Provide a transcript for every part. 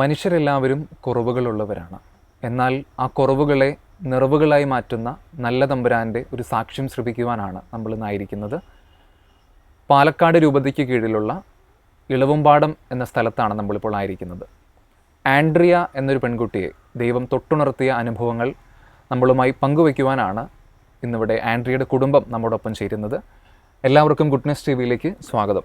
മനുഷ്യരെല്ലാവരും കുറവുകളുള്ളവരാണ്. എന്നാൽ ആ കുറവുകളെ നിറവുകളായി മാറ്റുന്ന നല്ല തമ്പുരാന്റെ ഒരു സാക്ഷ്യം ശ്രമിക്കുവാനാണ് നമ്മൾ ഇന്നായിരിക്കുന്നത് പാലക്കാട് രൂപതയ്ക്ക് കീഴിലുള്ള ഇളവുംപാടം എന്ന സ്ഥലത്താണ് നമ്മളിപ്പോൾ ആയിരിക്കുന്നത്. ആൻഡ്രിയ എന്നൊരു പെൺകുട്ടിയെ ദൈവം തൊട്ടുണർത്തിയ അനുഭവങ്ങൾ നമ്മളുമായി പങ്കുവയ്ക്കുവാനാണ് ഇന്നിവിടെ ആൻഡ്രിയയുടെ കുടുംബം നമ്മോടൊപ്പം ചേരുന്നത്. എല്ലാവർക്കും ഗുഡ്നെസ് ടി വിയിലേക്ക് സ്വാഗതം.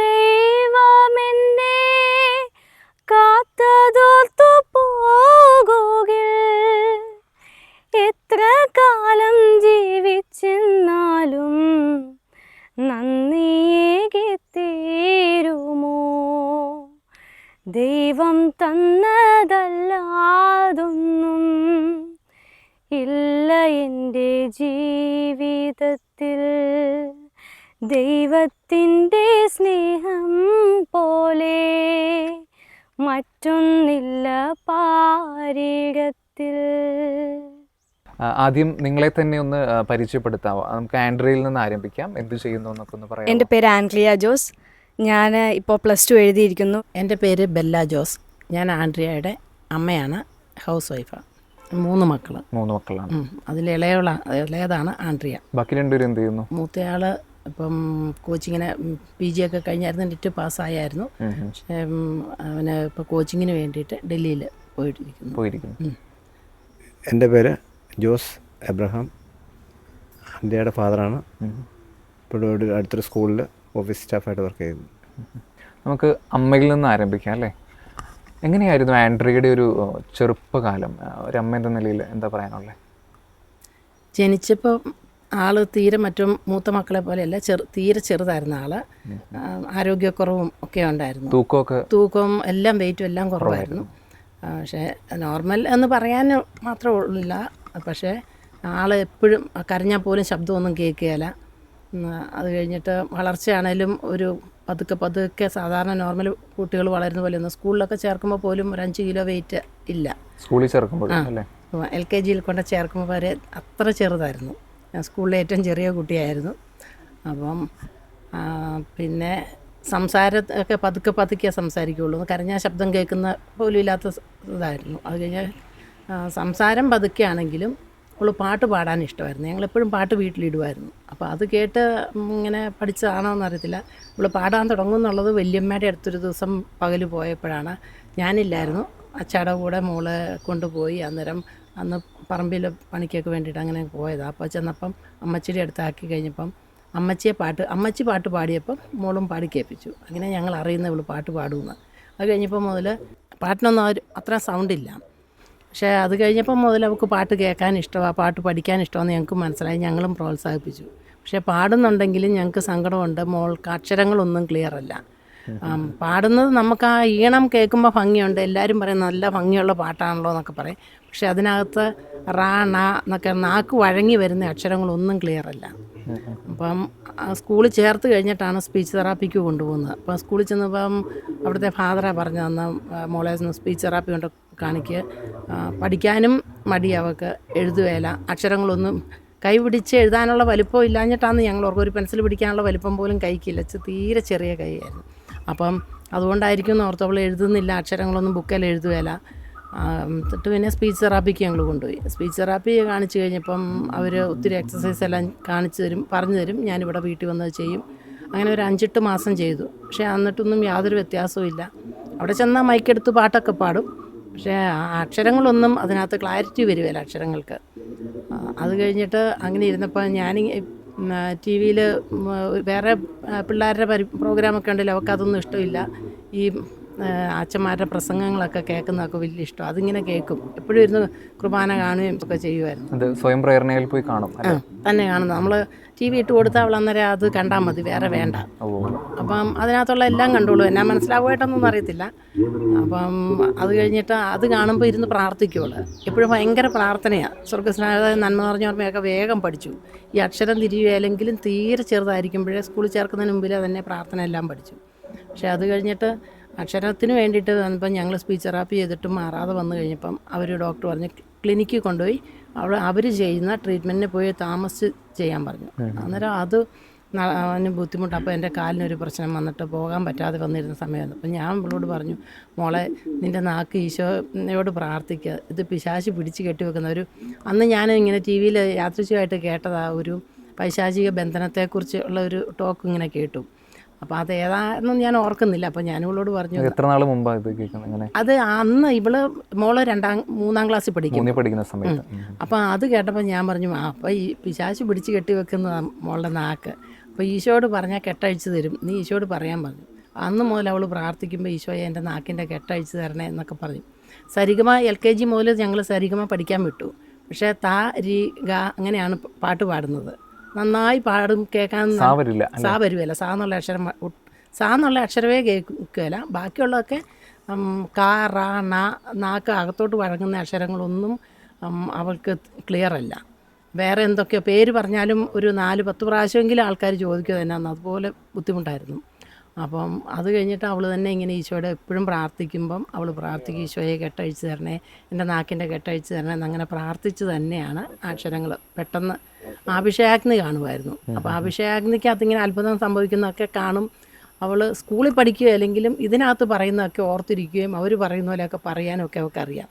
കാലം ജീവിച്ചെന്നാലും നന്ദിയേകെ തീരുമോ ദൈവം തന്നതല്ലാതൊന്നും ഇല്ല എന്റെ ജീവിതത്തിൽ. ദൈവത്തിന്റെ സ്നേഹം പോലെ മറ്റൊന്നില്ല പാരിടത്തിൽ. ആദ്യം നിങ്ങളെ തന്നെ ഒന്ന് പരിചയപ്പെടുത്താമോ നമുക്ക് ആൻഡ്രിയയിൽ നിന്ന് ആരംഭിക്കാം. എന്ത് ചെയ്യുന്നു എന്നൊക്കെ ഒന്ന് പറയാം എന്റെ പേര് ആൻഡ്രിയ ജോസ്. ഞാൻ ഇപ്പോൾ പ്ലസ് ടു എഴുതിയിരിക്കുന്നു. എന്റെ പേര് ബെല്ല ജോസ്. ഞാൻ ആൻഡ്രിയയുടെ അമ്മയാണ് ഹൗസ് വൈഫാണ് മൂന്ന് മക്കൾ മൂന്ന് മക്കളാണ്. അതിൽ ഇളയുള്ള ഇളയതാണ് ആൻഡ്രിയ. ബാക്കി രണ്ടുപേരും എന്ത് ചെയ്യുന്നു? മൂത്തയാൾ ഇപ്പം കോച്ചിങ്ങിന് പി ജി ഒക്കെ കഴിഞ്ഞായിരുന്നു നെറ്റ് പാസ്സായായിരുന്നു. പക്ഷേ അവന് ഇപ്പോൾ കോച്ചിങ്ങിന് വേണ്ടിയിട്ട് ഡൽഹിയിൽ പോയിട്ടിരിക്കുന്നു. പോയിരിക്കുന്നു. എന്റെ പേര് ജോസ് എബ്രഹാം ഇന്ത്യയുടെ ഫാദറാണ്. ഇപ്പോൾ അടുത്തൊരു സ്കൂളിൽ ഓഫീസ് സ്റ്റാഫായിട്ട് വർക്ക് ചെയ്യുന്നു. നമുക്ക് അമ്മയിൽ നിന്ന് ആരംഭിക്കാം അല്ലേ? എങ്ങനെയായിരുന്നു ആൻഡ്രിയുടെ ഒരു ചെറുപ്പകാലം? ഒരു അമ്മ എന്ന നിലയിൽ എന്താ പറയാനുള്ളത് ജനിച്ചപ്പോൾ ആൾ തീരെ മറ്റും മൂത്ത മക്കളെ പോലെയല്ല ചെറു തീരെ ചെറുതായിരുന്ന ആൾ. ആരോഗ്യക്കുറവും ഒക്കെ ഉണ്ടായിരുന്നു. തൂക്കമൊക്കെ തൂക്കവും എല്ലാം വെയിറ്റും എല്ലാം കുറവായിരുന്നു. പക്ഷേ നോർമൽ എന്ന് പറയാൻ മാത്രമേ ഉള്ളില്ല പക്ഷേ ആളെ എപ്പോഴും കരഞ്ഞാൽ പോലും ശബ്ദമൊന്നും കേൾക്കുകയില്ല. അത് കഴിഞ്ഞിട്ട് വളർച്ചയാണേലും ഒരു പതുക്കെ പതുക്കെ സാധാരണ നോർമൽ കുട്ടികൾ വളരുന്ന പോലെ ഒന്നും സ്കൂളിലൊക്കെ ചേർക്കുമ്പോൾ പോലും ഒരു അഞ്ച് കിലോ വെയിറ്റ് ഇല്ല. സ്കൂളിൽ ചേർക്കുമ്പോൾ എൽ കെ ജിയിൽ കൊണ്ട് ചേർക്കുമ്പോൾ വരെ അത്ര ചെറുതായിരുന്നു. ഞാൻ സ്കൂളിലെ ഏറ്റവും ചെറിയ കുട്ടിയായിരുന്നു. അപ്പം പിന്നെ സംസാരം ഒക്കെ പതുക്കെ പതുക്കെ സംസാരിക്കുകയുള്ളൂ. കരഞ്ഞ ശബ്ദം കേൾക്കുന്ന പോലും ഇല്ലാത്ത ഇതായിരുന്നു. അത് കഴിഞ്ഞ് ആ, സംസാരം പതുക്കെയാണെങ്കിലും അവൾ പാട്ട് പാടാൻ ഇഷ്ടമായിരുന്നു. ഞങ്ങളെപ്പോഴും പാട്ട് വീട്ടിലിടുമായിരുന്നു. അപ്പോൾ അത് കേട്ട് ഇങ്ങനെ പഠിച്ചതാണോ എന്നറിയത്തില്ല അവൾ പാടാൻ തുടങ്ങും എന്നുള്ളത് വല്യമ്മയുടെ അടുത്തൊരു ദിവസം പകൽ പോയപ്പോഴാണ്. ഞാനില്ലായിരുന്നു. അച്ചാടെ കൂടെ മോളെ കൊണ്ടുപോയി അന്നേരം അന്ന് പറമ്പിൽ പണിക്കൊക്കെ വേണ്ടിയിട്ട് അങ്ങനെ പോയതാണ് അപ്പോൾ ചെന്നപ്പം അമ്മച്ചിയുടെ അടുത്താക്കി കഴിഞ്ഞപ്പം അമ്മച്ചിയെ പാട്ട് അമ്മച്ചി പാട്ട് പാടിയപ്പം മോളും പാടി കേൾപ്പിച്ചു. അങ്ങനെ ഞങ്ങൾ അറിയുന്ന ഇവൾ പാട്ട് പാടുമെന്ന്. അത് കഴിഞ്ഞപ്പോൾ മുതൽ പാട്ടിനൊന്നും അത്ര സൗണ്ടില്ല പക്ഷേ അത് കഴിഞ്ഞപ്പം മുതൽ അവൾക്ക് പാട്ട് കേൾക്കാൻ ഇഷ്ടമാണ് പാട്ട് പഠിക്കാൻ ഇഷ്ടമാണെന്ന് ഞങ്ങൾക്ക് മനസ്സിലായി ഞങ്ങളും പ്രോത്സാഹിപ്പിച്ചു. പക്ഷേ പാടുന്നുണ്ടെങ്കിലും ഞങ്ങൾക്ക് സങ്കടമുണ്ട് മോൾക്ക് അക്ഷരങ്ങളൊന്നും ക്ലിയർ അല്ല. പാടുന്നത് നമുക്ക് ആ ഈണം കേൾക്കുമ്പോൾ ഭംഗിയുണ്ട് എല്ലാവരും പറയും നല്ല ഭംഗിയുള്ള പാട്ടാണല്ലോ എന്നൊക്കെ പറയും. പക്ഷെ അതിനകത്ത് റാ എന്നൊക്കെ നാക്ക് വഴങ്ങി വരുന്ന അക്ഷരങ്ങളൊന്നും ക്ലിയർ അല്ല. അപ്പം സ്കൂളിൽ ചേർത്ത് കഴിഞ്ഞിട്ടാണ് സ്പീച്ച് തെറാപ്പിക്ക് കൊണ്ടുപോകുന്നത്. അപ്പം സ്കൂളിൽ ചെന്നപ്പം അവിടുത്തെ ഫാദറാണ് പറഞ്ഞു തന്ന മോളെ സ്പീച്ച് തെറാപ്പി കൊണ്ട് കാണിക്കുക ആ, പഠിക്കാനും മടി അവൾക്ക് എഴുതുകയില്ല അക്ഷരങ്ങളൊന്നും കൈ പിടിച്ച് എഴുതാനുള്ള വലിപ്പം ഇല്ലാഞ്ഞിട്ടാണ് ഞങ്ങൾ ഓർക്കും ഒരു പെൻസിൽ പിടിക്കാനുള്ള വലിപ്പം പോലും കൈക്കില്ല. തീരെ ചെറിയ കൈയായിരുന്നു. അപ്പം അതുകൊണ്ടായിരിക്കും എന്ന് ഓർത്തവൾ എഴുതുന്നില്ല. അക്ഷരങ്ങളൊന്നും ബുക്കിൽ എഴുതുകയില്ല എന്നിട്ട് പിന്നെ സ്പീച്ച് തെറാപ്പിക്ക് ഞങ്ങൾ കൊണ്ടുപോയി. സ്പീച്ച് തെറാപ്പി കാണിച്ചു കഴിഞ്ഞപ്പം അവർ ഒത്തിരി എക്സസൈസ് എല്ലാം കാണിച്ചു തരും പറഞ്ഞു തരും. ഞാനിവിടെ വീട്ടിൽ വന്നത് ചെയ്യും. അങ്ങനെ ഒരു അഞ്ചെട്ട് മാസം ചെയ്തു. പക്ഷേ എന്നിട്ടൊന്നും യാതൊരു വ്യത്യാസവും ഇല്ല. അവിടെ ചെന്നാൽ മൈക്കെടുത്ത് പാട്ടൊക്കെ പാടും. പക്ഷേ ആ അക്ഷരങ്ങളൊന്നും അതിനകത്ത് ക്ലാരിറ്റി വരുവല്ല അക്ഷരങ്ങൾക്ക്. അത് കഴിഞ്ഞിട്ട് അങ്ങനെ ഇരുന്നപ്പോൾ ഞാൻ ടി വിയിൽ വേറെ പിള്ളേരുടെ പരി പ്രോഗ്രാമൊക്കെ ഉണ്ടല്ലോ അവർക്ക് അതൊന്നും ഇഷ്ടമില്ല. ഈ അച്ഛന്മാരുടെ പ്രസംഗങ്ങളൊക്കെ കേൾക്കുന്നതൊക്കെ വലിയ ഇഷ്ടം അതിങ്ങനെ കേൾക്കും. എപ്പോഴും ഇരുന്ന് കുർബാന കാണുകയും ഒക്കെ ചെയ്യുമായിരുന്നു. സ്വയം പ്രേരണയിൽ പോയി കാണും തന്നെ കാണുന്നത്. നമ്മൾ ടി വി ഇട്ട് കൊടുത്താൽ അവൾ അന്നേരം അത് കണ്ടാൽ മതി വേറെ വേണ്ട. അപ്പം അതിനകത്തുള്ള എല്ലാം കണ്ടോളൂ. എന്നാ മനസ്സിലാവുമായിട്ടൊന്നും അറിയത്തില്ല. അപ്പം അത് കഴിഞ്ഞിട്ട് അത് കാണുമ്പോൾ ഇരുന്ന് പ്രാർത്ഥിക്കുള്ളൂ എപ്പോഴും ഭയങ്കര പ്രാർത്ഥനയാണ് സ്വർഗസ്നാഥ നന്മ നിറഞ്ഞ ഓർമ്മയൊക്കെ വേഗം പഠിച്ചു. ഈ അക്ഷരം തിരിയുകയില്ലെങ്കിലും തീരെ ചെറുതായിരിക്കുമ്പോഴേ സ്കൂളിൽ ചേർക്കുന്നതിന് മുമ്പിൽ തന്നെ പ്രാർത്ഥന എല്ലാം പഠിച്ചു. പക്ഷേ അത് കഴിഞ്ഞിട്ട് അക്ഷരത്തിന് വേണ്ടിയിട്ട് വന്നപ്പം ഞങ്ങൾ സ്പീച്ച് തെറാപ്പി ചെയ്തിട്ട് മാറാതെ വന്നു കഴിഞ്ഞപ്പം അവർ ഡോക്ടർ പറഞ്ഞു ക്ലിനിക്കിൽ കൊണ്ടുപോയി അവിടെ അവർ ചെയ്യുന്ന ട്രീറ്റ്മെന്റിന് പോയി താമസിച്ച് ചെയ്യാൻ പറഞ്ഞു. അന്നേരം അത് അവന് ബുദ്ധിമുട്ട് അപ്പോൾ എന്റെ കാലിനൊരു പ്രശ്നം വന്നിട്ട് പോകാൻ പറ്റാതെ വന്നിരുന്ന സമയമായിരുന്നു. അപ്പം ഞാൻ ഇവളോട് പറഞ്ഞു മോളെ നിന്റെ നാക്ക് ഈശോയോട് പ്രാർത്ഥിക്കുക. ഇത് പിശാശി പിടിച്ച് കെട്ടിവെക്കുന്ന ഒരു അന്ന് ഞാൻ ഇങ്ങനെ ടി വിയിൽ യാദൃശ്യമായിട്ട് കേട്ടതാ ഒരു പൈശാചിക ബന്ധനത്തെക്കുറിച്ചുള്ള ഒരു ടോക്ക് ഇങ്ങനെ കേട്ടു. അപ്പോൾ അത് ഏതാണെന്നും ഞാൻ ഓർക്കുന്നില്ല. അപ്പോൾ ഞാൻ ഇവളോട് പറഞ്ഞു എത്ര നാൾ മുമ്പാണ് ഇത് കേൾക്കുന്നത് ഇങ്ങനെ? അത് അന്ന് ഇവൾ മോൾ രണ്ടാം മൂന്നാം ക്ലാസ്സിൽ പഠിക്കും പഠിക്കുന്ന സമയത്ത്. അപ്പോൾ അത് കേട്ടപ്പോൾ ഞാൻ പറഞ്ഞു ആ അപ്പോൾ ഈ പിശാശ് പിടിച്ച് കെട്ടി വെക്കുന്ന മോളുടെ നാക്ക്. അപ്പോൾ ഈശോയോട് പറഞ്ഞാൽ കെട്ടഴിച്ച് തരും. നീ ഈശോയോട് പറയാൻ പറഞ്ഞു. അന്ന് മുതൽ അവൾ പ്രാർത്ഥിക്കുമ്പോൾ ഈശോയെ എന്റെ നാക്കിന്റെ കെട്ടഴിച്ച് തരണേ എന്നൊക്കെ പറഞ്ഞു. സരിഗമ എൽ കെ ജി മുതൽ ഞങ്ങൾ സരിഗമ പഠിക്കാൻ വിട്ടു. പക്ഷേ താ രീ ഗ അങ്ങനെയാണ് പാട്ട് പാടുന്നത്. നന്നായി പാടും കേൾക്കാൻ സാ വരുമല്ല സാ എന്നുള്ള അക്ഷരം സാ എന്നുള്ള അക്ഷരമേ കേൾക്കുകയില്ല ബാക്കിയുള്ളതൊക്കെ കാ റാ നാ നാക്ക് അകത്തോട്ട് വഴങ്ങുന്ന അക്ഷരങ്ങളൊന്നും അവൾക്ക് ക്ലിയർ അല്ല വേറെ എന്തൊക്കെയോ പേര് പറഞ്ഞാലും ഒരു നാല് പത്ത് പ്രാവശ്യമെങ്കിലും ആൾക്കാർ ചോദിക്കുക തന്നെ അതുപോലെ ബുദ്ധിമുട്ടായിരുന്നു. അപ്പം അത് കഴിഞ്ഞിട്ട് അവൾ തന്നെ ഇങ്ങനെ ഈശോയുടെ എപ്പോഴും പ്രാർത്ഥിക്കുമ്പം അവൾ പ്രാർത്ഥിക്കും ഈശോയെ കെട്ടഴിച്ച് തരണേ എന്റെ നാക്കിന്റെ കെട്ടഴിച്ച് തരണേ എന്നങ്ങനെ പ്രാർത്ഥിച്ച് തന്നെയാണ് അക്ഷരങ്ങൾ പെട്ടെന്ന് അഭിഷേകാഗ്നി കാണുമായിരുന്നു. അപ്പോൾ അഭിഷേകാഗ്നിക്ക് അതിങ്ങനെ അത്ഭുതം സംഭവിക്കുന്നതൊക്കെ കാണും. അവൾ സ്കൂളിൽ പഠിക്കുകയോ അല്ലെങ്കിലും ഇതിനകത്ത് പറയുന്നതൊക്കെ ഓർത്തിരിക്കുകയും അവർ പറയുന്ന പോലെയൊക്കെ പറയാനും ഒക്കെ അവൾക്ക് അറിയാം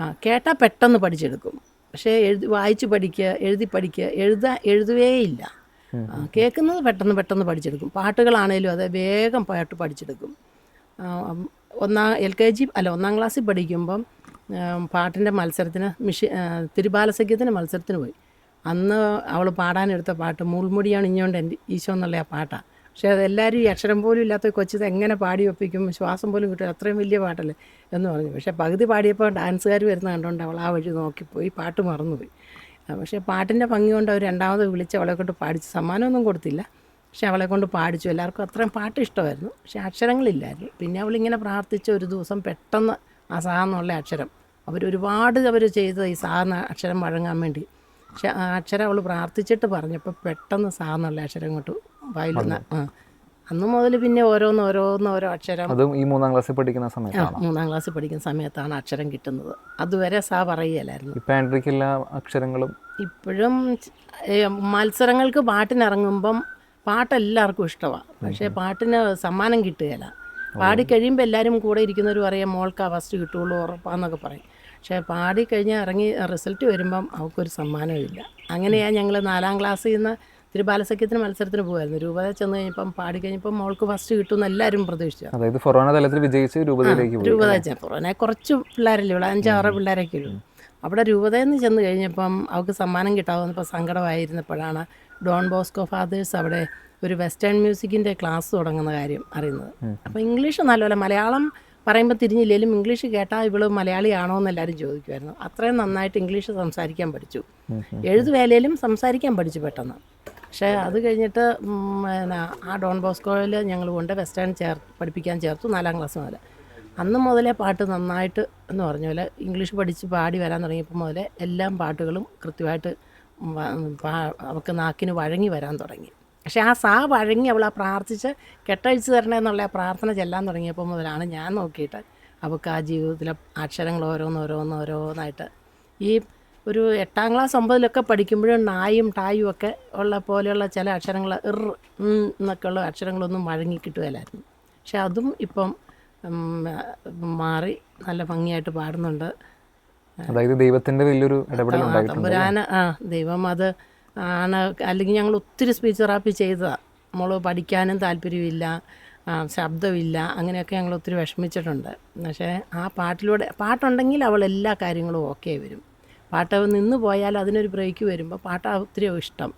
ആ കേട്ടാൽ പെട്ടെന്ന് പഠിച്ചെടുക്കും. പക്ഷേ എഴുതി വായിച്ച് പഠിക്കുക എഴുതി പഠിക്കുക എഴുതാ എഴുതുകയേയില്ല ആ, കേൾക്കുന്നത് പെട്ടെന്ന് പെട്ടെന്ന് പഠിച്ചെടുക്കും. പാട്ടുകളാണേലും അത് വേഗം പാട്ട് പഠിച്ചെടുക്കും. ഒന്നാം എൽ കെ ജി അല്ല ഒന്നാം ക്ലാസ്സിൽ പഠിക്കുമ്പം പാട്ടിന്റെ മത്സരത്തിന് മിഷി തിരുബാലസഖ്യത്തിന്റെ തിരുബാലസഖ്യത്തിന് മത്സരത്തിന് പോയി. അന്ന് അവൾ പാടാനെടുത്ത പാട്ട് മുൾമുടിയാണ് ഇഞ്ഞോണ്ട് എന്റെ ഈശോ എന്നുള്ള ആ പാട്ടാണ് പക്ഷേ അതെല്ലാവരും ഈ അക്ഷരം പോലും ഇല്ലാത്ത കൊച്ചിത് എങ്ങനെ പാടി ഒപ്പിക്കും ശ്വാസം പോലും കിട്ടും അത്രയും വലിയ പാട്ടല്ലേ എന്ന് പറഞ്ഞു. പക്ഷേ പകുതി പാടിയപ്പോൾ ഡാൻസുകാർ വരുന്ന കണ്ടുകൊണ്ട് അവൾ ആ വഴി നോക്കിപ്പോയി പാട്ട് മറന്നുപോയി. പക്ഷേ പാട്ടിന്റെ ഭംഗി കൊണ്ട് അവർ രണ്ടാമത് വിളിച്ച് അവളെ കൊണ്ട് പാടിച്ചു സമ്മാനമൊന്നും കൊടുത്തില്ല. പക്ഷെ അവളെ കൊണ്ട് പാടിച്ചു. എല്ലാവർക്കും അത്രയും പാട്ട് ഇഷ്ടമായിരുന്നു. പക്ഷെ അക്ഷരങ്ങളില്ലായിരുന്നു. പിന്നെ അവളിങ്ങനെ പ്രാർത്ഥിച്ച ഒരു ദിവസം പെട്ടെന്ന് ആ സാ എന്നുള്ള അക്ഷരം അവരൊരുപാട് അവർ ചെയ്തത് ഈ സാ എന്ന അക്ഷരം വഴങ്ങാൻ വേണ്ടി. പക്ഷെ ആ അക്ഷരം അവൾ പ്രാർത്ഥിച്ചിട്ട് പറഞ്ഞപ്പോൾ പെട്ടെന്ന് സാ എന്നുള്ള അക്ഷരം ഇങ്ങോട്ട് വായിലുന്ന ആ അന്ന് മുതൽ പിന്നെ ഓരോന്ന് ഓരോന്ന് ഓരോ അക്ഷരം. അതും ഈ മൂന്നാം ക്ലാസ്സിൽ പഠിക്കുന്ന ആ, സമയത്താണ് മൂന്നാം ക്ലാസ്സിൽ പഠിക്കുന്ന സമയത്താണ് അക്ഷരം കിട്ടുന്നത്. അതുവരെ സാ പറയുകയല്ലായിരുന്നു. ഇപ്പം ആൻഡ്രിക്ക് എല്ലാ അക്ഷരങ്ങളും? ഇപ്പോഴും മത്സരങ്ങൾക്ക് പാട്ടിനിറങ്ങുമ്പം പാട്ട് എല്ലാവർക്കും ഇഷ്ടമാണ് പക്ഷേ പാട്ടിന് സമ്മാനം കിട്ടുകയില്ല പാടിക്കഴിയുമ്പോൾ എല്ലാവരും കൂടെ ഇരിക്കുന്നവർ പറയും മോൾക്ക് ഫസ്റ്റ് കിട്ടുള്ളൂ ഉറപ്പാന്നൊക്കെ പറയും. പക്ഷേ പാടിക്കഴിഞ്ഞാൽ കഴിഞ്ഞ് ഇറങ്ങി റിസൾട്ട് വരുമ്പം അവർക്കൊരു സമ്മാനമില്ല ഇല്ല അങ്ങനെയാണ് ഞങ്ങൾ നാലാം ക്ലാസ്സിൽ നിന്ന് തിരുബാലസഖ്യത്തിന് മത്സരത്തിന് പോകുമായിരുന്നു രൂപത ചെന്ന് കഴിഞ്ഞപ്പം പാടി കഴിഞ്ഞപ്പം മോൾക്ക് ഫസ്റ്റ് കിട്ടുമെന്ന് എല്ലാവരും പ്രതീക്ഷിച്ചു. അതായത് ഫൊറോന തലത്തിൽ വിജയിച്ച് രൂപതയിലേക്ക് രൂപത ഫൊറോന കുറച്ച് പിള്ളേരല്ലേ ഉള്ളൂ. അഞ്ചാറ് പിള്ളേരൊക്കെ ഉള്ളൂ. അവിടെ രൂപതയിൽ നിന്ന് ചെന്ന് കഴിഞ്ഞപ്പം അവൾക്ക് സമ്മാനം കിട്ടാവുന്നപ്പോൾ സങ്കടമായിരുന്നപ്പോഴാണ് ഡോൺ ബോസ്കോ ഫാദേഴ്സ് അവിടെ ഒരു വെസ്റ്റേൺ മ്യൂസിക്കിന്റെ ക്ലാസ് തുടങ്ങുന്ന കാര്യം അറിയുന്നത്. അപ്പോൾ ഇംഗ്ലീഷ് നല്ലപോലെ മലയാളം പറയുമ്പോൾ തിരിഞ്ഞില്ലെങ്കിലും ഇംഗ്ലീഷ് കേട്ടാൽ ഇവൾ മലയാളിയാണോ എന്ന് എല്ലാവരും ചോദിക്കുമായിരുന്നു. അത്രയും നന്നായിട്ട് ഇംഗ്ലീഷ് സംസാരിക്കാൻ പഠിച്ചു. എഴുതുവേലയിലും സംസാരിക്കാൻ പഠിച്ചു പെട്ടെന്ന്. പക്ഷേ അത് കഴിഞ്ഞിട്ട് പിന്നെ ആ ഡോൺ ബോസ്കോയിൽ ഞങ്ങൾ കൊണ്ട് വെസ്റ്റേൺ ചേർ പഠിപ്പിക്കാൻ ചേർത്തു നാലാം ക്ലാസ് മുതൽ. അന്ന് മുതലേ പാട്ട് നന്നായിട്ട് എന്ന് പറഞ്ഞ പോലെ ഇംഗ്ലീഷ് പഠിച്ച് പാടി വരാൻ തുടങ്ങിയപ്പോൾ മുതലേ എല്ലാം പാട്ടുകളും കൃത്യമായിട്ട് അവൾക്ക് നാക്കിന് വഴങ്ങി വരാൻ തുടങ്ങി. പക്ഷേ ആ സാ വഴങ്ങി അവൾ ആ പ്രാർത്ഥിച്ച് കെട്ടഴിച്ച് തരണേ എന്നുള്ള പ്രാർത്ഥന ചെല്ലാൻ തുടങ്ങിയപ്പോൾ മുതലാണ് ഞാൻ നോക്കിയിട്ട് അവൾക്ക് ആ ജീവിതത്തിലെ അക്ഷരങ്ങൾ ഓരോന്ന് ഓരോന്ന് ഓരോന്നായിട്ട് ഈ ഒരു എട്ടാം ക്ലാസ് ഒമ്പതിലൊക്കെ പഠിക്കുമ്പോഴും നായും ടായും ഒക്കെ ഉള്ള പോലെയുള്ള ചില അക്ഷരങ്ങൾ ഇർ എന്നൊക്കെ എന്നൊക്കെയുള്ള അക്ഷരങ്ങളൊന്നും വഴങ്ങി കിട്ടുകയില്ലായിരുന്നു. പക്ഷെ അതും ഇപ്പം മാറി നല്ല ഭംഗിയായിട്ട് പാടുന്നുണ്ട്. അതായത് ദൈവത്തിന്റെ വലിയൊരു ഇടപെടൽ തമ്പുരാന് ആ ദൈവം അത് ആണ് അല്ലെങ്കിൽ ഞങ്ങൾ ഒത്തിരി സ്പീച്ച് തെറാപ്പി ചെയ്തതാണ് നമ്മൾ പഠിക്കാനും താല്പര്യമില്ല ശബ്ദമില്ല അങ്ങനെയൊക്കെ ഞങ്ങൾ ഒത്തിരി വിഷമിച്ചിട്ടുണ്ട്. പക്ഷേ ആ പാട്ടിലൂടെ പാട്ടുണ്ടെങ്കിൽ അവൾ എല്ലാ കാര്യങ്ങളും ഓക്കെ വരും. പാട്ട് നിന്ന് പോയാൽ അതിനൊരു ബ്രേക്ക് വരുമ്പോൾ പാട്ട് ഒത്തിരി ഇഷ്ടം.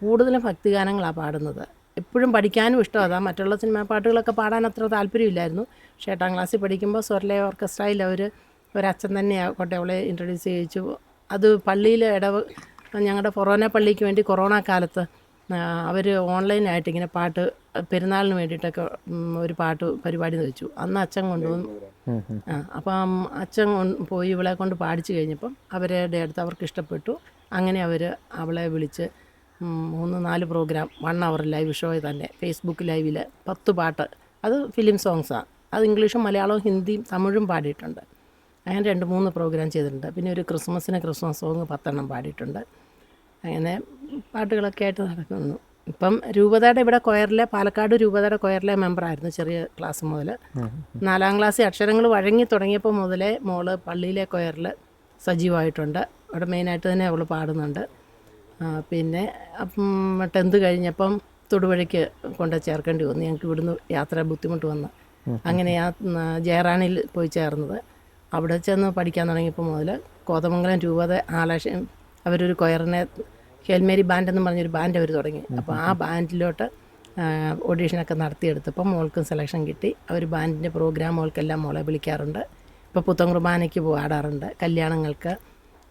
കൂടുതലും ഭക്തിഗാനങ്ങളാണ് പാടുന്നത്. എപ്പോഴും പഠിക്കാനും ഇഷ്ടം അതാണ് മറ്റുള്ള സിനിമാ പാട്ടുകളൊക്കെ പാടാൻ അത്ര താല്പര്യമില്ലായിരുന്നു. പക്ഷേ എട്ടാം ക്ലാസ്സിൽ പഠിക്കുമ്പോൾ സ്വർലയ ഓർക്കസ്ട്രയിൽ അവർ ഒരച്ഛൻ തന്നെയാണ് കൊട്ടെ അവളെ ഇൻട്രൊഡ്യൂസ് ചെയ്യിച്ചു. അത് പള്ളിയിൽ ഇടവ് ഞങ്ങളുടെ ഫൊറോന പള്ളിക്ക് വേണ്ടി കൊറോണ കാലത്ത് അവർ ഓൺലൈനായിട്ട് ഇങ്ങനെ പാട്ട് പെരുന്നാളിന് വേണ്ടിയിട്ടൊക്കെ ഒരു പാട്ട് പരിപാടി വെച്ചു. അന്ന് അച്ഛൻ കൊണ്ടുവന്നു ആ അപ്പം അച്ഛൻ പോയി ഇവളെ കൊണ്ട് പാടിച്ചു കഴിഞ്ഞപ്പം അവരുടെ അടുത്ത് അവർക്ക് ഇഷ്ടപ്പെട്ടു. അങ്ങനെ അവർ അവളെ വിളിച്ച് മൂന്ന് നാല് പ്രോഗ്രാം വൺ അവർ ലൈവ് ഷോ തന്നെ ഫേസ്ബുക്ക് ലൈവിൽ പത്ത് പാട്ട്. അത് ഫിലിം സോങ്സാണ് അത് ഇംഗ്ലീഷും മലയാളവും ഹിന്ദിയും തമിഴും പാടിയിട്ടുണ്ട്. അങ്ങനെ രണ്ട് മൂന്ന് പ്രോഗ്രാം ചെയ്തിട്ടുണ്ട്. പിന്നെ ഒരു ക്രിസ്മസിന് ക്രിസ്മസ് സോങ് പത്തെണ്ണം പാടിയിട്ടുണ്ട്. അങ്ങനെ പാട്ടുകളൊക്കെ ആയിട്ട് നടക്കുന്നു. ഇപ്പം രൂപതയുടെ ഇവിടെ കൊയറിലെ പാലക്കാട് രൂപതയുടെ കൊയറിലെ മെമ്പറായിരുന്നു ചെറിയ ക്ലാസ് മുതൽ നാലാം ക്ലാസ്സിൽ അക്ഷരങ്ങൾ വഴങ്ങി തുടങ്ങിയപ്പോൾ മുതലേ മോൾ പള്ളിയിലെ കൊയറിൽ സജീവമായിട്ടുണ്ട്. അവിടെ മെയിനായിട്ട് തന്നെ അവൾ പാടുന്നുണ്ട്. പിന്നെ ടെന്ത് ടെൻത്ത് കഴിഞ്ഞപ്പം തൊടുപുഴയ്ക്ക് കൊണ്ട് ചേർക്കേണ്ടി വന്നു. ഞങ്ങൾക്ക് ഇവിടുന്ന് യാത്ര ബുദ്ധിമുട്ട് വന്ന്. അങ്ങനെ ആ ജയറാണിയിൽ ജയറാണിൽ പോയി ചേർന്നത്. അവിടെ ചെന്ന് പഠിക്കാൻ തുടങ്ങിയപ്പോൾ മുതൽ കോതമംഗലം രൂപത ആലാശം അവരൊരു കൊയറിനെ ഹേൽമേരി ബാൻഡ് എന്ന് പറഞ്ഞൊരു ബാൻഡ് അവർ തുടങ്ങി. അപ്പോൾ ആ ബാൻഡിലോട്ട് ഓഡീഷനൊക്കെ നടത്തിയെടുത്തപ്പോൾ മോൾക്കും സെലക്ഷൻ കിട്ടി. അവർ ബാൻഡിന്റെ പ്രോഗ്രാം മോൾക്കെല്ലാം മോളെ വിളിക്കാറുണ്ട്. ഇപ്പോൾ പുത്തൻ കുർബാനയ്ക്ക് പാടാറുണ്ട്. കല്യാണങ്ങൾക്ക്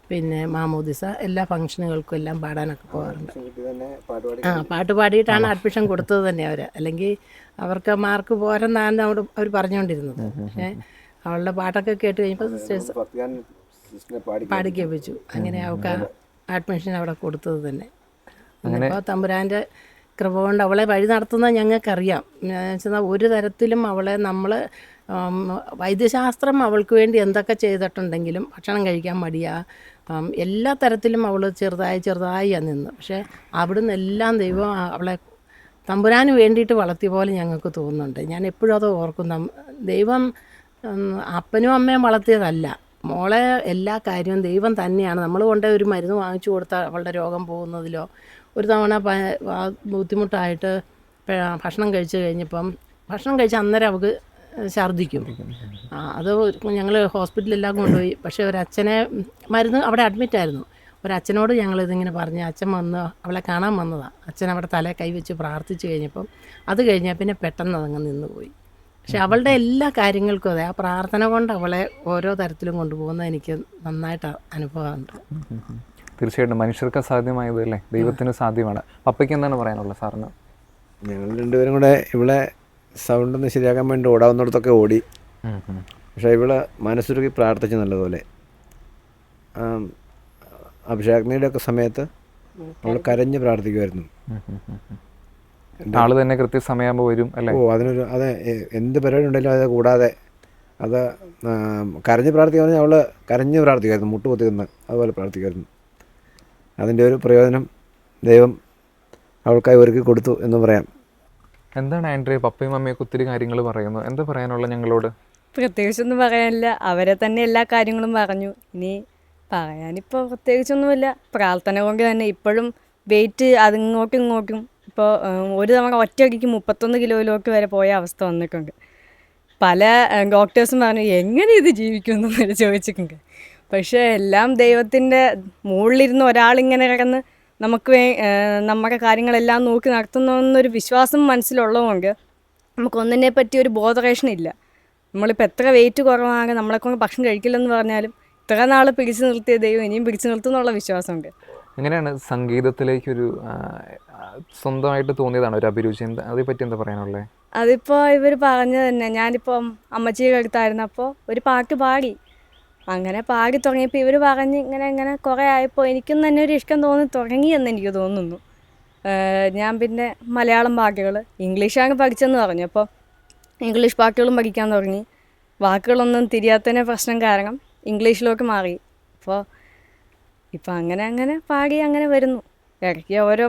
പിന്നെ മാമോദിസ എല്ലാ ഫംഗ്ഷനുകൾക്കും എല്ലാം പാടാനൊക്കെ പോകാറുണ്ട്. ആ പാട്ട് പാടിയിട്ടാണ് അഡ്മിഷൻ കൊടുത്തത് തന്നെ അവർ. അല്ലെങ്കിൽ അവർക്ക് മാർക്ക് പോരെന്നാണ് അവിടെ അവർ പറഞ്ഞുകൊണ്ടിരുന്നത്. പക്ഷേ അവളുടെ പാട്ടൊക്കെ കേട്ട് കഴിഞ്ഞപ്പോൾ സിസ്റ്റേഴ്സ് പാടിക്കേപ്പിച്ചു. അങ്ങനെ അവൾക്ക് അഡ്മിഷൻ അവിടെ കൊടുത്തത് തന്നെ. അപ്പോൾ തമ്പുരാന്റെ കൃപ കൊണ്ട് അവളെ വഴി നടത്തുന്ന ഞങ്ങൾക്കറിയാം. വെച്ചാൽ ഒരു തരത്തിലും അവളെ നമ്മൾ വൈദ്യശാസ്ത്രം അവൾക്ക് വേണ്ടി എന്തൊക്കെ ചെയ്തിട്ടുണ്ടെങ്കിലും ഭക്ഷണം കഴിക്കാൻ മടിയാ. എല്ലാ തരത്തിലും അവൾ ചെറുതായി ചെറുതായി നിന്ന്. പക്ഷേ അവിടുന്ന് എല്ലാം ദൈവം അവളെ തമ്പുരാന് വേണ്ടിയിട്ട് വളർത്തിയ പോലെ ഞങ്ങൾക്ക് തോന്നുന്നുണ്ട്. ഞാൻ എപ്പോഴും അത് ഓർക്കും. ദൈവം അപ്പനും അമ്മയും വളർത്തിയതല്ല. മോളെ എല്ലാ കാര്യവും ദൈവം തന്നെയാണ്. നമ്മൾ കൊണ്ട് ഒരു മരുന്ന് വാങ്ങിച്ചു കൊടുത്താൽ അവളുടെ രോഗം പോകുന്നതിലോ ഒരു തവണ ബുദ്ധിമുട്ടായിട്ട് ഭക്ഷണം കഴിച്ച് കഴിഞ്ഞപ്പം ഭക്ഷണം കഴിച്ച അന്നേരം അവൾക്ക് ഛർദ്ദിക്കും. ആ അത് ഞങ്ങൾ ഹോസ്പിറ്റലിലെല്ലാം കൊണ്ടുപോയി. പക്ഷേ ഒരച്ഛനെ മരുന്ന് അവിടെ അഡ്മിറ്റായിരുന്നു. ഒരച്ഛനോട് ഞങ്ങൾ ഇതിങ്ങനെ പറഞ്ഞ് അച്ഛൻ വന്ന് അവളെ കാണാൻ വന്നതാണ് അച്ഛൻ അവിടെ തലേ കൈവച്ച് പ്രാർത്ഥിച്ചു കഴിഞ്ഞപ്പം അത് കഴിഞ്ഞാൽ പിന്നെ പെട്ടെന്ന് അതങ്ങ് നിന്നുപോയി. പക്ഷെ അവളുടെ എല്ലാ കാര്യങ്ങൾക്കും അതെ ആ പ്രാർത്ഥന കൊണ്ട് അവളെ ഓരോ തരത്തിലും കൊണ്ടുപോകുന്നത് എനിക്ക് നന്നായിട്ട് അനുഭവമുണ്ട്. തീർച്ചയായിട്ടും മനുഷ്യർക്ക് സാധ്യമായത് അല്ലേ? ദൈവത്തിന് സാധ്യമാണ്. പപ്പയ്ക്ക് എന്താണ് പറയാനുള്ളത് സാറിന്? ഞങ്ങൾ രണ്ടുപേരും കൂടെ ഇവിടെ സൗണ്ട് ഒന്ന് ശരിയാക്കാൻ വേണ്ടി ഓടാവുന്നിടത്തൊക്കെ ഓടി. പക്ഷേ ഇവൾ മനസ്സുരുക്കി പ്രാർത്ഥിച്ചു നല്ലതുപോലെ. ആം, ഒക്കെ സമയത്ത് അവൾ കരഞ്ഞ് പ്രാർത്ഥിക്കുമായിരുന്നു ആൾ തന്നെ കൃത്യസമയമാകുമ്പോൾ വരും അല്ലേ? ഓ അതിനൊരു അതെ എന്ത് പരിപാടി ഉണ്ടെങ്കിലും അത് കൂടാതെ അത് കരഞ്ഞ് പ്രാർത്ഥിക്കുക അവൾ കരഞ്ഞ് പ്രാർത്ഥിക്കുമായിരുന്നു മുട്ട് നിന്ന് അതുപോലെ പ്രാർത്ഥിക്കുമായിരുന്നു. അതിന്റെ ഒരു പ്രയോജനം ദൈവം അവൾക്കായി ഒരുക്കി കൊടുത്തു എന്ന് പറയാം. എന്താണ് ആൻഡ്രിയ പപ്പയും അമ്മയൊക്കെ ഒത്തിരി കാര്യങ്ങൾ പറയുന്നു. എന്താ പറയാനുള്ള ഞങ്ങളോട്? പ്രത്യേകിച്ചൊന്നും പറയാനില്ല. അവരെ തന്നെ എല്ലാ കാര്യങ്ങളും പറഞ്ഞു. ഇനി പറയാനിപ്പോൾ പ്രത്യേകിച്ചൊന്നുമില്ല. പ്രാർത്ഥന കൊണ്ട് തന്നെ ഇപ്പോഴും വെയിറ്റ് അതിങ്ങോട്ടും ഇങ്ങോട്ടും ഇപ്പോൾ ഒരു തവണ ഒറ്റയടിക്ക് മുപ്പത്തൊന്ന് കിലോയിലൊക്കെ വരെ പോയ അവസ്ഥ വന്നിട്ടുണ്ട്. പല ഡോക്ടേഴ്സും പറഞ്ഞു എങ്ങനെ ഇത് ജീവിക്കുമെന്ന് വരെ ചോദിച്ചിട്ടുണ്ട്. പക്ഷേ എല്ലാം ദൈവത്തിന്റെ മുകളിലിരുന്ന് ഒരാളിങ്ങനെ കിടന്ന് നമുക്ക് വേ നമ്മുടെ കാര്യങ്ങളെല്ലാം നോക്കി നടത്തുന്നൊരു വിശ്വാസം മനസ്സിലുള്ളതുകൊണ്ട് നമുക്കൊന്നിനെ പറ്റി ഒരു ബോധറേഷൻ ഇല്ല. നമ്മളിപ്പോൾ എത്ര വെയിറ്റ് കുറവാണ് നമ്മളെക്കൊണ്ട് ഭക്ഷണം കഴിക്കില്ലെന്ന് പറഞ്ഞാലും ഇത്ര നാൾ പിടിച്ചു നിർത്തിയ ദൈവം ഇനിയും പിടിച്ചു നിർത്തും എന്നുള്ള വിശ്വാസമുണ്ട്. എങ്ങനെയാണ് സംഗീതത്തിലേക്കൊരു സ്വന്തമായിട്ട് തോന്നിയതാണ് ഒരു അഭിരുചി. എന്താ പറ്റി എന്താ പറയാനുള്ളത് അതിപ്പോൾ ഇവർ പറഞ്ഞു തന്നെ. ഞാനിപ്പം അമ്മച്ചിയുടെ അടുത്തായിരുന്നപ്പോൾ ഒരു പാട്ട് പാടി. അങ്ങനെ പാടി തുടങ്ങിയപ്പോൾ ഇവർ പറഞ്ഞ് ഇങ്ങനെ ഇങ്ങനെ കുറേ ആയപ്പോൾ എനിക്കും തന്നെ ഒരു ഇഷ്ടം തോന്നി തുടങ്ങി എന്ന് എനിക്ക് തോന്നുന്നു. ഞാൻ പിന്നെ മലയാളം പാട്ടുകൾ ഇംഗ്ലീഷാണ് പഠിച്ചെന്ന് പറഞ്ഞു. അപ്പോൾ ഇംഗ്ലീഷ് പാട്ടുകളും പഠിക്കാൻ തുടങ്ങി. വാക്കുകളൊന്നും തിരിയാത്തതിനെ പ്രശ്നം കാരണം ഇംഗ്ലീഷിലോട്ട് മാറി. അപ്പോൾ ഇപ്പം അങ്ങനെ അങ്ങനെ പാടി അങ്ങനെ വരുന്നു. ഇടയ്ക്ക് ഓരോ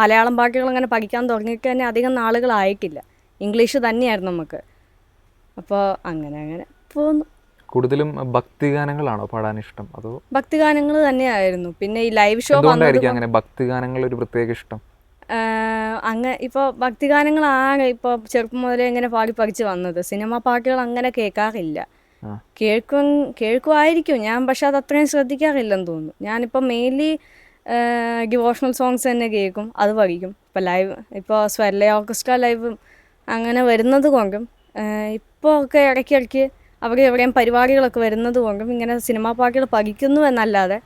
മലയാളം പാട്ടുകൾ അങ്ങനെ പഠിക്കാൻ തുടങ്ങിയിട്ട് തന്നെ അധികം നാളുകളായിട്ടില്ല. ഇംഗ്ലീഷ് തന്നെയായിരുന്നു നമുക്ക്. അപ്പോൾ അങ്ങനെ അങ്ങനെ പോകുന്നു കൂടുതലും ഭക്തിഗാനങ്ങളാണോ പാടാൻ ഇഷ്ടം? അതോ ഭക്തിഗാനങ്ങൾ തന്നെയായിരുന്നു. പിന്നെ ഈ ലൈവ് ഷോ അങ്ങനെ ഭക്തിഗാനങ്ങൾ ഒരു പ്രത്യേക ഇഷ്ടം? അങ്ങ് ഇപ്പോൾ ഭക്തിഗാനങ്ങളാണ് ഇപ്പോൾ ചെറുപ്പം മുതലേ ഇങ്ങനെ പാടി പഠിച്ച് വന്നത്. സിനിമ പാട്ടുകൾ അങ്ങനെ കേൾക്കാറില്ല. കേൾക്കും കേൾക്കുമായിരിക്കും ഞാൻ പക്ഷെ അത് അത്രയും ശ്രദ്ധിക്കാറില്ലെന്ന് തോന്നുന്നു. ഞാനിപ്പോൾ മെയിൻലി ഡിവോഷണൽ സോങ്സ് തന്നെ കേൾക്കും. അത് പഠിക്കും. ഇപ്പോൾ ലൈവ് ഇപ്പോൾ സ്വരല ഓർക്കസ്ട്ര ലൈവും അങ്ങനെ വരുന്നത് കൊണ്ടും ഇപ്പോൾ ഒക്കെ ഇടയ്ക്ക് ഇടയ്ക്ക് അവിടെ എവിടെയും പരിപാടികളൊക്കെ വരുന്നത് കൊണ്ടും ഇങ്ങനെ സിനിമാ പാട്ടുകൾ പഠിക്കുന്നു എന്നല്ലാതെ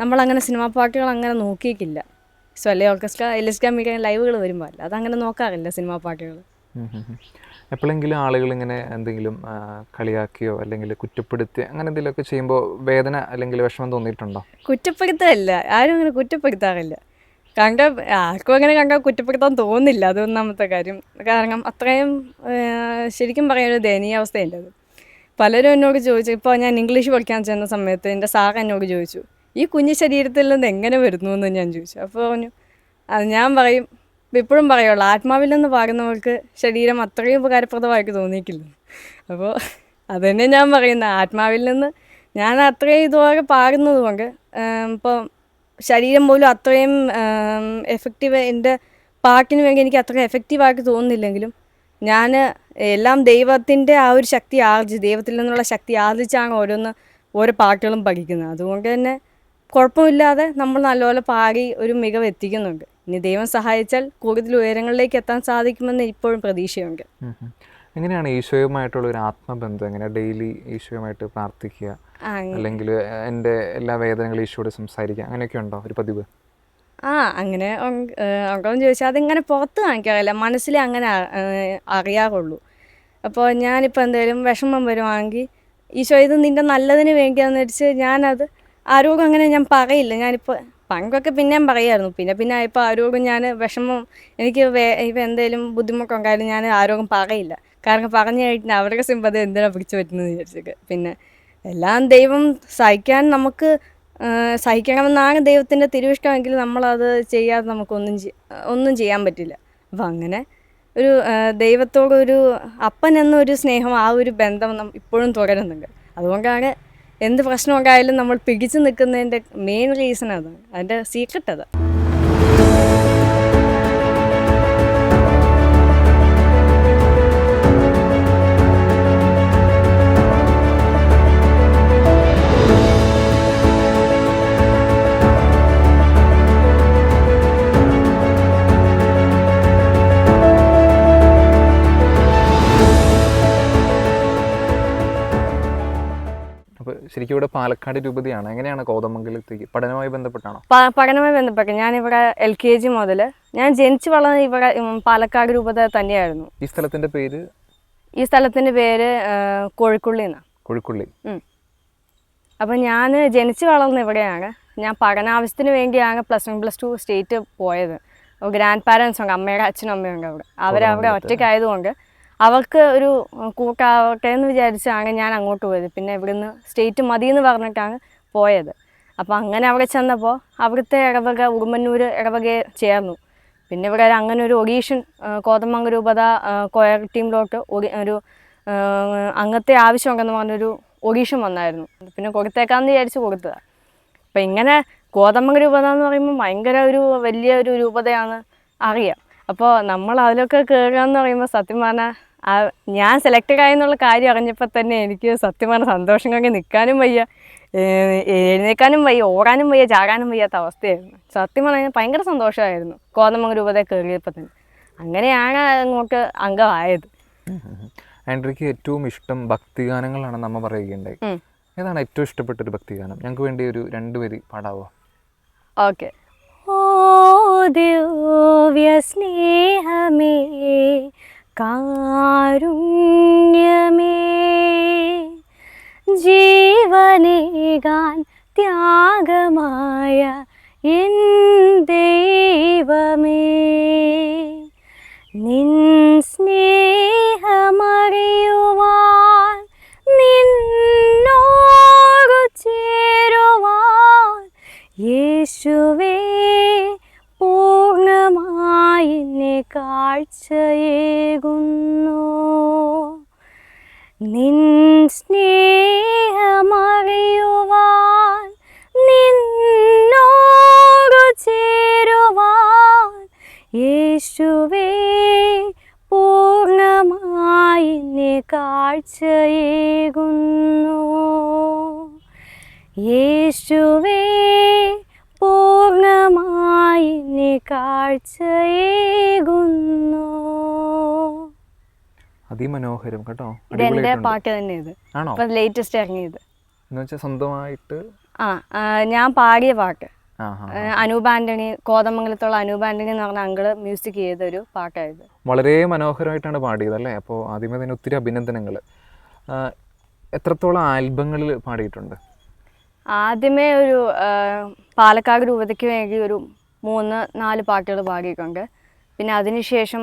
നമ്മളങ്ങനെ സിനിമാ പാട്ടുകൾ അങ്ങനെ നോക്കിയിട്ടില്ല. സ്വല്ലേ ഓർക്കസ്ട്ര എസ് ഗാമിക ലൈവുകൾ വരുമ്പോൾ അല്ല. അതങ്ങനെ നോക്കാറില്ല സിനിമാ പാട്ടുകൾ. എപ്പോഴെങ്കിലും ആളുകൾ ഇങ്ങനെ എന്തെങ്കിലും കളിയാക്കിയോ അല്ലെങ്കിൽ കുറ്റപ്പെടുത്തി അങ്ങനെ എന്തെങ്കിലുമൊക്കെ ചെയ്യുമ്പോൾ വേദന അല്ലെങ്കിൽ വിഷമം തോന്നിയിട്ടുണ്ടോ? കുറ്റപ്പെടുത്തല്ല ആരും അങ്ങനെ കുറ്റപ്പെടുത്താറില്ല. കണ്ട ആർക്കും അങ്ങനെ കണ്ട കുറ്റപ്പെടുത്താൻ തോന്നില്ല അത് ഒന്നാമത്തെ കാര്യം. കാരണം അത്രയും ശരിക്കും പറയാൻ ഒരു എന്റെ അത്. പലരും എന്നോട് ചോദിച്ചു ഇപ്പോൾ ഞാൻ ഇംഗ്ലീഷ് പഠിക്കാൻ ചെന്ന സമയത്ത് എന്റെ സാർ എന്നോട് ചോദിച്ചു ഈ കുഞ്ഞു ശരീരത്തിൽ നിന്ന് എങ്ങനെ വരുന്നു? എന്ന് ഞാൻ ചോദിച്ചു. അപ്പോൾ പറഞ്ഞു അത് ഞാൻ പറയും ഇപ്പോഴും പറയുള്ളൂ ആത്മാവിൽ നിന്ന് പാകുന്നവർക്ക് ശരീരം അത്രയും ഉപകാരപ്രദമായിട്ട് തോന്നിയിട്ടില്ല. അപ്പോൾ അതുതന്നെ ഞാൻ പറയുന്നത് ആത്മാവിൽ നിന്ന് ഞാൻ അത്രയും ഇതുപോലെ പാകുന്നത് കൊണ്ട് ഇപ്പോൾ ശരീരം പോലും അത്രയും എഫക്റ്റീവ് എന്റെ പാട്ടിന് വേണ്ടി എനിക്ക് അത്ര എഫക്റ്റീവായിട്ട് തോന്നുന്നില്ലെങ്കിലും ഞാൻ എല്ലാം ദൈവത്തിന്റെ ആ ഒരു ശക്തി ആർജിച്ച് ദൈവത്തിൽ നിന്നുള്ള ശക്തി ആർജിച്ചാണ് ഓരോന്ന് ഓരോ പാട്ടുകളും പഠിക്കുന്നത്. അതുകൊണ്ട് തന്നെ കുഴപ്പമില്ലാതെ നമ്മൾ നല്ലപോലെ പാകി ഒരു മികവ് എത്തിക്കുന്നുണ്ട്. ഇനി ദൈവം സഹായിച്ചാൽ കൂടുതൽ ഉയരങ്ങളിലേക്ക് എത്താൻ സാധിക്കുമെന്ന് ഇപ്പോഴും പ്രതീക്ഷയുണ്ട്. എങ്ങനെയാണ് ഈശോയുമായിട്ടുള്ള ഒരു ആത്മബന്ധം? എങ്ങനെ ഡെയിലി ഈശോയുമായിട്ട് പ്രാർത്ഥിക്കുക? അല്ലെങ്കിൽ എന്റെ എല്ലാ വേദനകളും ഈശോയോട് സംസാരിക്കുക? അങ്ങനെയൊക്കെ ഉണ്ടോ ഒരു പതിവ്? ആ അങ്ങനെ ഉണ്ടോയെന്ന് ചോദിച്ചാൽ അതിങ്ങനെ പുറത്ത് കാണിക്കാറില്ല. മനസ്സിൽ അങ്ങനെ അറിയാറുള്ളൂ. അപ്പോൾ ഞാനിപ്പോൾ എന്തെങ്കിലും വിഷമം വരുവാണെങ്കിൽ ഈശോ ഇത് നിന്റെ നല്ലതിന് വേണ്ടിയാണെന്ന് വെച്ച് ഞാനത് ആരോഗ്യം അങ്ങനെ ഞാൻ പറയില്ല. ഞാനിപ്പോൾ പങ്കൊക്കെ പിന്നെയും പറയായിരുന്നു. പിന്നെ പിന്നെ ഇപ്പോൾ ആരോടും ഞാൻ വിഷമം എനിക്ക് ഇപ്പം എന്തെങ്കിലും ബുദ്ധിമുട്ടുണ്ടായാലും ഞാൻ ആരോഗ്യം പറയില്ല. കാരണം പറഞ്ഞു കഴിഞ്ഞാൽ അവരുടെ സിമ്പതി എന്തിനാ പിടിച്ചു പറ്റുന്നത് വിചാരിച്ചൊക്കെ പിന്നെ എല്ലാം ദൈവം സഹിക്കാൻ നമുക്ക് സഹിക്കണമെന്നാണ് ദൈവത്തിന്റെ തിരുവിഷ്ടമെങ്കിൽ നമ്മളത് ചെയ്യാതെ നമുക്കൊന്നും ഒന്നും ചെയ്യാൻ പറ്റില്ല. അപ്പം അങ്ങനെ ഒരു ദൈവത്തോടൊരു അപ്പൻ എന്നൊരു സ്നേഹം ആ ഒരു ബന്ധം ഇപ്പോഴും തുടരുന്നുണ്ട്. അതുകൊണ്ടാണ് എന്ത് പ്രശ്നം ഉണ്ടായാലും നമ്മൾ പിടിച്ചു നിൽക്കുന്നതിന്റെ മെയിൻ റീസൺ അതാണ്. അതിന്റെ സീക്രട്ട് അതാണ് ശരിക്കും ഇവിടെ പാലക്കാട് രൂപതയാണ്. എങ്ങനെയാണ് കോതമംഗലത്തേക്ക് പഠനവുമായി ബന്ധപ്പെട്ടാണോ? പഠനമായി പഠനവുമായി ബന്ധപ്പെട്ട് ഇവിടെ എൽ കെ ജി മുതൽ ഞാൻ ജനിച്ചു വളർന്ന ഇവിടെ പാലക്കാട് രൂപത തന്നെയായിരുന്നു. ഈ സ്ഥലത്തിന്റെ പേര്? ഈ സ്ഥലത്തിന്റെ പേര് കോഴിക്കുള്ളി എന്നാണ് കോഴിക്കുള്ളി. അപ്പം ഞാൻ ജനിച്ചു വളർന്ന ഇവിടെയാണ്. ഞാൻ പഠനാവശ്യത്തിന് വേണ്ടിയാണ് plus one plus two state പോയത്. ഗ്രാൻഡ് പാരൻസ് ഉണ്ട് അമ്മയുടെ അച്ഛനും അമ്മയും ഉണ്ട് അവിടെ. അവരവിടെ ഒറ്റയ്ക്കായതുകൊണ്ട് അവർക്ക് ഒരു കൂട്ടാവട്ടെ എന്ന് വിചാരിച്ചാണ് ഞാൻ അങ്ങോട്ട് പോയത്. പിന്നെ ഇവിടുന്ന് സ്റ്റേറ്റ് മതി എന്ന് പറഞ്ഞിട്ടാണ് പോയത്. അപ്പോൾ അങ്ങനെ അവിടെ ചെന്നപ്പോൾ അവിടുത്തെ ഇടവക ഉടുമ്പന്നൂർ ഇടവകയെ ചേർന്നു. പിന്നെ ഇവിടെ അങ്ങനെ ഒരു ഒഡീഷൻ കോതമംഗ രൂപത കൊയർ ടീമിലോട്ട് ഒരു അങ്ങത്തെ ആവശ്യമുണ്ടെന്ന് പറഞ്ഞൊരു ഒഡീഷൻ വന്നായിരുന്നു. പിന്നെ കൊടുത്തേക്കാന്ന് വിചാരിച്ച് കൊടുത്തതാണ് അപ്പം ഇങ്ങനെ കോതമംഗ രൂപത എന്ന് പറയുമ്പോൾ ഭയങ്കര ഒരു വലിയ ഒരു രൂപതയാണ് അറിയാം. അപ്പോൾ നമ്മൾ അതിലൊക്കെ കയറുക എന്ന് പറയുമ്പോൾ സത്യം പറഞ്ഞാൽ ആ ഞാൻ സെലക്റ്റഡ് ആയെന്നുള്ള കാര്യം അറിഞ്ഞപ്പോൾ തന്നെ എനിക്ക് സത്യം പറഞ്ഞ സന്തോഷം കൊണ്ട് നിൽക്കാനും വയ്യ എഴുന്നേക്കാനും വയ്യ ഓടാനും വയ്യ ചാടാനും വയ്യാത്ത അവസ്ഥയായിരുന്നു. സത്യം പറഞ്ഞാൽ ഭയങ്കര സന്തോഷമായിരുന്നു കോതമംഗ രൂപത കയറിയപ്പോൾ തന്നെ. അങ്ങനെയാണ് അങ്ങോട്ട് അംഗമായത്. ആൻഡ്രിക്ക് ഏറ്റവും ഇഷ്ടം ഭക്തിഗാനങ്ങളാണ് നമ്മ പറയുകയുണ്ടായി. ഏതാണ് ഏറ്റവും ഇഷ്ടപ്പെട്ട ഒരു ഭക്തിഗാനം? ഞങ്ങൾക്ക് വേണ്ടി ഒരു രണ്ടുപേര് പാടാവോ? ഓക്കെ. ദിവ്യ സ്നേഹമേ കാരുണ്യമേ ജീവനേകാൻ ത്യാഗമായ എൻ ദൈവമേ നിൻ സ്നേഹമറിയുവാൻ കാഴ്ചയേകുന്നു നിൻ സ്നേഹമറിയുവാൻ നിന്നോടു ചേരുവാൻ യേശുവേ പൂർണമായി എന്നെ കാഴ്ചയേകുന്നു. യേശുവേ അതിമനോഹരം കേട്ടോ. അടിപൊളിയായിട്ടുണ്ട്. പാട്ട് തന്നെ ഇത് ആണോ? ഇപ്പോ ലേറ്റസ്റ്റ് ഇറങ്ങിയത്. എന്ന് വെച്ചാൽ സ്വന്തമായിട്ട് ആ ഞാൻ പാടിയ പാട്ട്. അനൂപ് ആന്റണി കോതമംഗലത്തുള്ള അനൂപ് ആന്റണി എന്ന് പറഞ്ഞ അങ്കിൾ മ്യൂസിക് ചെയ്ത ഒരു പാട്ടായത്. വളരെ മനോഹരമായിട്ടാണ് പാടിയത് അല്ലേ അപ്പോൾ ആദ്യമേ തന്നെ ഒത്തിരി അഭിനന്ദനങ്ങൾ എത്രത്തോളം ആൽബങ്ങളിൽ പാടിയിട്ടുണ്ട്? ആദ്യമേ ഒരു പാലക്കാട് രൂപതയ്ക്ക് വേണ്ടി ഒരു മൂന്ന് നാല് പാട്ടുകൾ പാടിയിട്ടുണ്ട്. പിന്നെ അതിനുശേഷം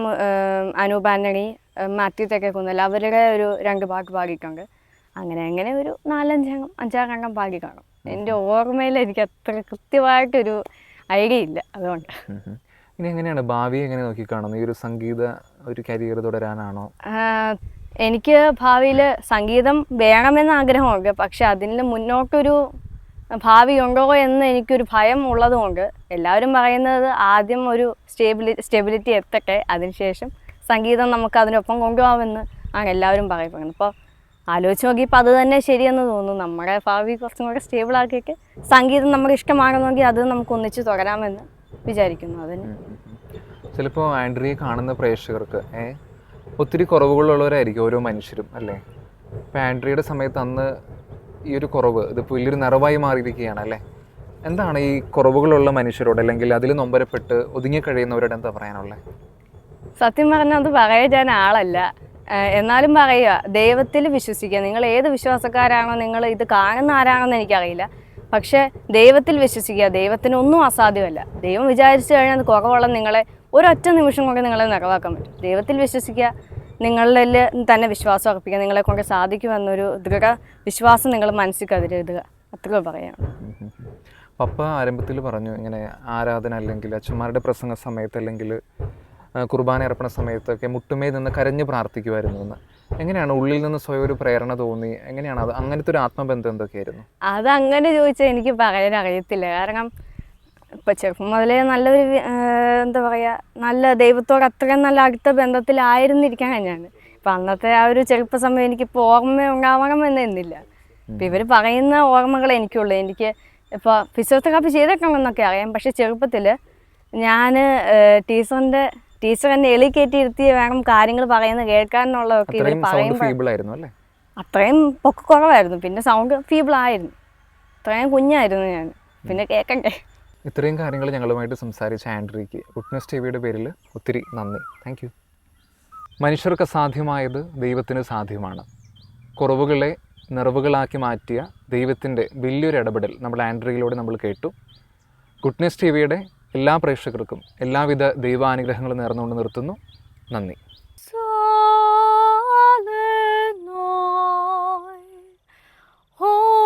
അനൂപ് ആന്റണി മാത്യു തെക്കേക്കുന്നൽ അവരുടെ ഒരു രണ്ട് പാട്ട് പാടിയിട്ടുണ്ട്. അങ്ങനെ അങ്ങനെ ഒരു നാലഞ്ചംഗം അഞ്ചാറംഗം പാടി കാണും. എന്റെ ഓർമ്മയിൽ എനിക്ക് അത്ര കൃത്യമായിട്ടൊരു ഐഡിയ ഇല്ല. അതുകൊണ്ട്. ഇനി എങ്ങനെയാണ് ഭാവി എങ്ങനെ നോക്കി കാണുന്നത്? ഈ ഒരു സംഗീത ഒരു കരിയർ തുടരാനാണോ? എനിക്ക് ഭാവിയിൽ സംഗീതം വേണമെന്ന് ആഗ്രഹമുണ്ട്. പക്ഷെ അതിന് മുന്നോട്ടൊരു ഭാവി ഉണ്ടോ എന്ന് എനിക്കൊരു ഭയം ഉള്ളതുകൊണ്ട് എല്ലാവരും പറയുന്നത് ആദ്യം ഒരു സ്റ്റേബിലി സ്റ്റെബിലിറ്റി എത്തട്ടെ. അതിനുശേഷം സംഗീതം നമുക്ക് അതിനൊപ്പം കൊണ്ടുപോകാമെന്ന് ആണ് എല്ലാവരും പറയപ്പെടുന്നത് അപ്പോൾ ആലോചിച്ച് നോക്കിയപ്പോൾ അത് തന്നെ ശരിയെന്ന് തോന്നുന്നു. നമ്മുടെ ഭാവി കുറച്ചും കൂടെ സ്റ്റേബിൾ ആക്കിയൊക്കെ സംഗീതം നമുക്ക് ഇഷ്ടമാകണമെങ്കിൽ അത് നമുക്ക് ഒന്നിച്ച് തുടരാമെന്ന് വിചാരിക്കുന്നു അതിന്. ചിലപ്പോൾ ആൻഡ്രിയെ കാണുന്ന പ്രേക്ഷകർക്ക് ഒത്തിരി കുറവുകളുള്ളവരായിരിക്കും ഓരോ മനുഷ്യരും അല്ലേ? ഇപ്പം ആൻഡ്രിയുടെ സമയത്ത് അന്ന് ഈ ഒരു കുറവ് ഇതിപ്പോൾ വലിയൊരു നിറവായി മാറിയിരിക്കുകയാണ് അല്ലേ? എന്താണ് ഈ കുറവുകളുള്ള മനുഷ്യരോട് അല്ലെങ്കിൽ അതിൽ നൊമ്പരപ്പെട്ട് ഒതുങ്ങി കഴിയുന്നവരോട് എന്താ പറയാനുള്ളത് സത്യം പറഞ്ഞാൽ അത് പറയാൻ ഞാൻ ആളല്ല. എന്നാലും പറയുക ദൈവത്തിൽ വിശ്വസിക്കുക. നിങ്ങൾ ഏത് വിശ്വാസക്കാരാണോ നിങ്ങൾ ഇത് കാണുന്ന ആരാണെന്ന് എനിക്കറിയില്ല. പക്ഷെ ദൈവത്തിൽ വിശ്വസിക്കുക. ദൈവത്തിനൊന്നും അസാധ്യമല്ല. ദൈവം വിചാരിച്ചു കഴിഞ്ഞാൽ കുറവുള്ള നിങ്ങളെ ഒരൊറ്റ നിമിഷം കൊണ്ട് നിങ്ങളെ നിറവാക്കാൻ പറ്റും. ദൈവത്തിൽ വിശ്വസിക്കുക നിങ്ങളിൽ തന്നെ വിശ്വാസം അർപ്പിക്കുക നിങ്ങളെ കൊണ്ട് സാധിക്കുമെന്നൊരു ദൃഢ വിശ്വാസം നിങ്ങൾ മനസ്സിൽ കതിരെഴുതുക അത്രയോ പറയാം പപ്പ ആരംഭത്തിൽ പറഞ്ഞു ഇങ്ങനെ ആരാധന അല്ലെങ്കിൽ അച്ഛന്മാരുടെ പ്രസംഗ സമയത്ത് അല്ലെങ്കിൽ കുർബാന അർപ്പണ സമയത്തൊക്കെ മുട്ടുമേ നിന്ന് കരഞ്ഞ് പ്രാർത്ഥിക്കുമായിരുന്നു എന്ന്. എങ്ങനെയാണ് ഉള്ളിൽ നിന്ന് സ്വയം ഒരു പ്രേരണ തോന്നി? എങ്ങനെയാണ് അത്? അങ്ങനത്തെ ഒരു ആത്മബന്ധം എന്തൊക്കെയായിരുന്നു? അത് അങ്ങനെ ചോദിച്ചാൽ എനിക്ക് പറയാൻ അറിയത്തില്ല. കാരണം ഇപ്പം ചെറുപ്പം മുതലേ നല്ലൊരു എന്താ പറയുക നല്ല ദൈവത്തോട് അത്രയും നല്ല അടുത്ത ബന്ധത്തിലായിരുന്നിരിക്കാൻ ഞാൻ. ഇപ്പം അന്നത്തെ ആ ഒരു ചെറുപ്പ സമയം എനിക്കിപ്പോൾ ഓർമ്മ ഉണ്ടാവണമെന്ന് എന്നില്ല. ഇപ്പം ഇവർ പറയുന്ന ഓർമ്മകൾ എനിക്കുള്ളൂ. എനിക്ക് ഇപ്പോൾ ഫിസിയോതെറാപ്പി ചെയ്തേക്കണമെന്നൊക്കെ അറിയാം. പക്ഷേ ചെറുപ്പത്തിൽ ഞാൻ ടീച്ചറിന്റെ ടീച്ചർ എന്നെ എളി കയറ്റി ഇരുത്തി വേണം കാര്യങ്ങൾ പറയുന്നത് കേൾക്കാനുള്ളതൊക്കെ ഇവർ പറയുമ്പോൾ അത്രയും പൊക്ക കുറവായിരുന്നു. പിന്നെ സൗണ്ട് ഫീബിൾ ആയിരുന്നു അത്രയും കുഞ്ഞായിരുന്നു ഞാൻ. പിന്നെ കേൾക്കണ്ടേ ഇത്രയും കാര്യങ്ങൾ ഞങ്ങളുമായിട്ട് സംസാരിച്ച ആൻഡ്രിക്ക് ഗുഡ്നസ് ടി വിയുടെ പേരിൽ ഒത്തിരി നന്ദി. താങ്ക് യു മനുഷ്യർക്ക് അസാധ്യമായത് ദൈവത്തിന് സാധ്യമാണ്. കുറവുകളെ നിറവുകളാക്കി മാറ്റിയ ദൈവത്തിന്റെ വലിയൊരു ഇടപെടൽ നമ്മൾ ആൻഡ്രിയിലൂടെ നമ്മൾ കേട്ടു. ഗുഡ്നസ് ടി വിയുടെ എല്ലാ പ്രേക്ഷകർക്കും എല്ലാവിധ ദൈവാനുഗ്രഹങ്ങളും നേർന്നുകൊണ്ട് നിർത്തുന്നു. നന്ദി. Oh